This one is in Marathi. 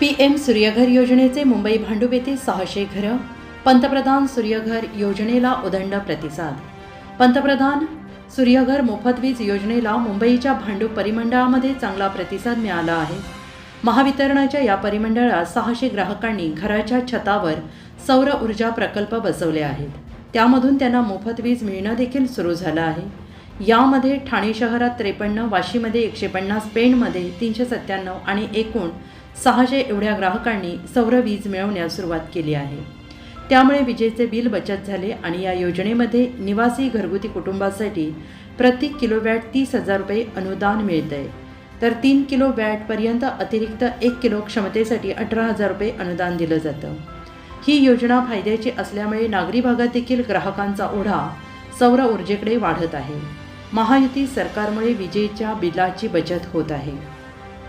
पी एम सूर्यघर योजनेचे मुंबई भांडूप येथे सहाशे घरं पंतप्रधान सूर्यघर योजनेला उदंड प्रतिसाद. पंतप्रधान सूर्यघर मोफत वीज योजनेला मुंबईच्या भांडूप परिमंडळामध्ये चांगला प्रतिसाद मिळाला आहे. महावितरणाच्या या परिमंडळात सहाशे ग्राहकांनी घराच्या छतावर सौर ऊर्जा प्रकल्प बसवले आहेत. त्यामधून त्यांना मोफत वीज मिळणं देखील सुरू झालं आहे. यामध्ये ठाणे शहरात त्रेपन्न वाशीमध्ये एकशे पन्नास पेणमध्ये तीनशे सत्त्याण्णव आणि एकूण सहाशे एवढ्या ग्राहकांनी सौर वीज मिळवण्यास सुरुवात केली आहे. त्यामुळे विजेचे बिल बचत झाले आणि या योजनेमध्ये निवासी घरगुती कुटुंबासाठी प्रति किलोवॅट तीस हजार रुपये अनुदान मिळत आहे तर तीन किलो वॅटपर्यंत अतिरिक्त एक किलो क्षमतेसाठी अठरा हजार रुपये अनुदान दिलं जातं. ही योजना फायद्याची असल्यामुळे नागरी भागात देखील ग्राहकांचा ओढा सौर ऊर्जेकडे वाढत आहे. महायुती सरकारमुळे विजेच्या बिलाची बचत होत आहे.